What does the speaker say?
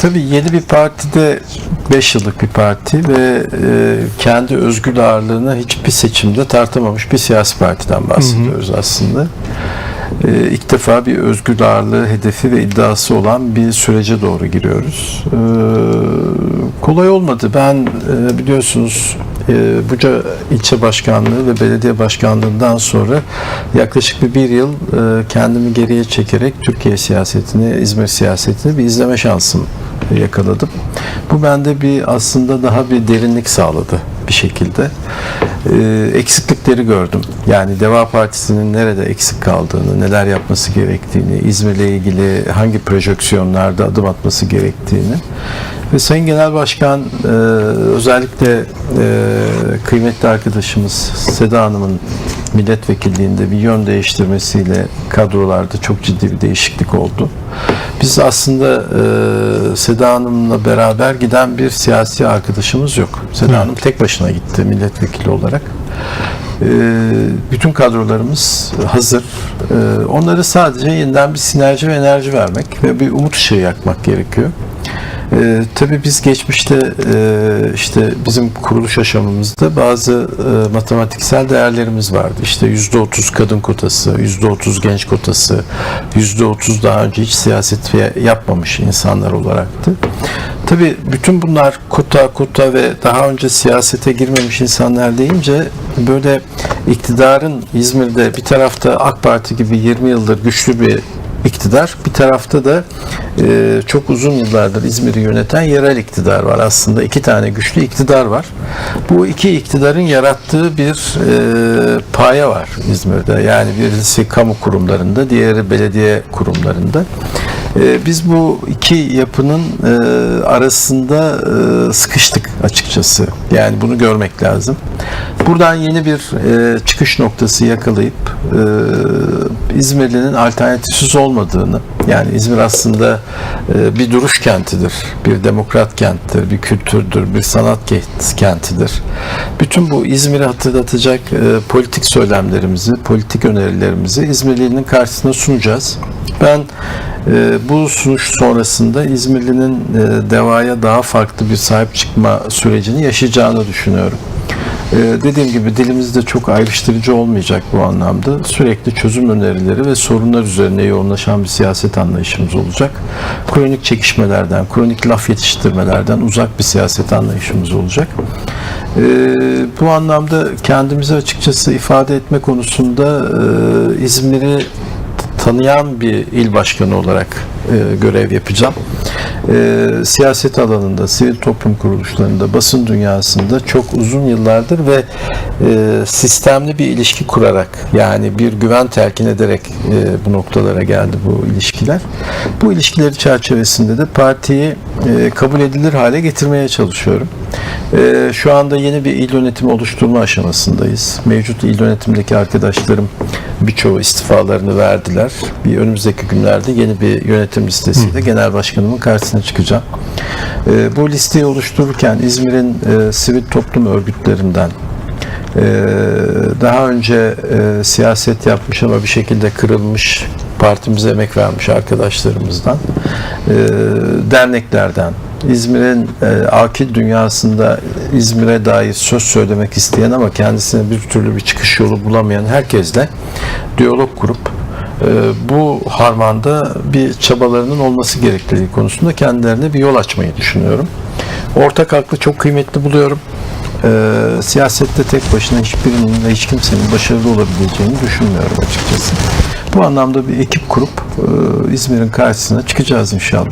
tabii yeni bir partide 5 yıllık bir parti ve e, kendi özgür ağırlığını hiçbir seçimde tartamamış bir siyasi partiden bahsediyoruz aslında. E, ilk defa bir özgür ağırlığı hedefi ve iddiası olan bir sürece doğru giriyoruz. E, kolay olmadı. Ben e, biliyorsunuz e, Buca ilçe başkanlığı ve belediye başkanlığından sonra yaklaşık bir, bir yıl e, kendimi geriye çekerek Türkiye siyasetini, İzmir siyasetini bir izleme şansım yakaladım. Bu bende bir aslında daha bir derinlik sağladı bir şekilde. E, eksiklikleri gördüm. Yani Deva Partisi'nin nerede eksik kaldığını, neler yapması gerektiğini, İzmir'le ilgili hangi projeksiyonlarda adım atması gerektiğini ve Sayın Genel Başkan e, özellikle e, kıymetli arkadaşımız Seda Hanım'ın milletvekilliğinde bir yön değiştirmesiyle kadrolarda çok ciddi bir değişiklik oldu. Biz aslında e, Seda Hanım'la beraber giden bir siyasi arkadaşımız yok. Seda Hanım tek başına gitti milletvekili olarak. E, bütün kadrolarımız hazır. E, onları sadece yeniden bir sinerji ve enerji vermek ve bir umut ışığı yakmak gerekiyor. Ee, tabii biz geçmişte e, işte bizim kuruluş aşamamızda bazı e, matematiksel değerlerimiz vardı. İşte yüzde otuz kadın kotası, yüzde otuz genç kotası, yüzde otuz daha önce hiç siyaset yapmamış insanlar olaraktı. Tabii bütün bunlar kota kota ve daha önce siyasete girmemiş insanlar deyince böyle iktidarın İzmir'de bir tarafta AK Parti gibi 20 yıldır güçlü bir iktidar. Bir tarafta da e, çok uzun yıllardır İzmir'i yöneten yerel iktidar var. Aslında iki tane güçlü iktidar var. Bu iki iktidarın yarattığı bir e, paye var İzmir'de. Yani birisi kamu kurumlarında, diğeri belediye kurumlarında. E, biz bu iki yapının e, arasında e, sıkıştık açıkçası. Yani bunu görmek lazım. Buradan yeni bir e, çıkış noktası yakalayıp e, İzmirli'nin alternatifsiz olmadığını, yani İzmir aslında e, bir duruş kentidir, bir demokrat kenttir, bir kültürdür, bir sanat ke- kentidir. Bütün bu İzmir'i hatırlatacak e, politik söylemlerimizi, politik önerilerimizi İzmirli'nin karşısına sunacağız. Ben e, bu sunuş sonrasında İzmirli'nin e, devaya daha farklı bir sahip çıkma sürecini yaşayacağını düşünüyorum. E, dediğim gibi dilimizde çok ayrıştırıcı olmayacak bu anlamda. Sürekli çözüm önerileri ve sorunlar üzerine yoğunlaşan bir siyaset anlayışımız olacak. Kronik çekişmelerden, kronik laf yetiştirmelerden uzak bir siyaset anlayışımız olacak. E, bu anlamda kendimizi açıkçası ifade etme konusunda e, İzmir'i tanıyan bir il başkanı olarak e, görev yapacağım. E, siyaset alanında, sivil toplum kuruluşlarında, basın dünyasında çok uzun yıllardır ve e, sistemli bir ilişki kurarak yani bir güven telkin ederek e, bu noktalara geldi bu ilişkiler. Bu ilişkileri çerçevesinde de partiyi e, kabul edilir hale getirmeye çalışıyorum. E, şu anda yeni bir il yönetimi oluşturma aşamasındayız. Mevcut il yönetimdeki arkadaşlarım birçoğu istifalarını verdiler. Bir önümüzdeki günlerde yeni bir yönetim listesiyle genel başkanımın karşısına çıkacağım. E, bu listeyi oluştururken İzmir'in e, sivil toplum örgütlerinden e, daha önce e, siyaset yapmış ama bir şekilde kırılmış partimize emek vermiş arkadaşlarımızdan e, derneklerden İzmir'in e, akil dünyasında İzmir'e dair söz söylemek isteyen ama kendisine bir türlü bir çıkış yolu bulamayan herkesle diyalog kurup e, bu harmanda bir çabalarının olması gerektiği konusunda kendilerine bir yol açmayı düşünüyorum. Ortak aklı çok kıymetli buluyorum. E, siyasette tek başına hiçbirinin ve hiç kimsenin başarılı olabileceğini düşünmüyorum açıkçası. Bu anlamda bir ekip kurup e, İzmir'in karşısına çıkacağız inşallah.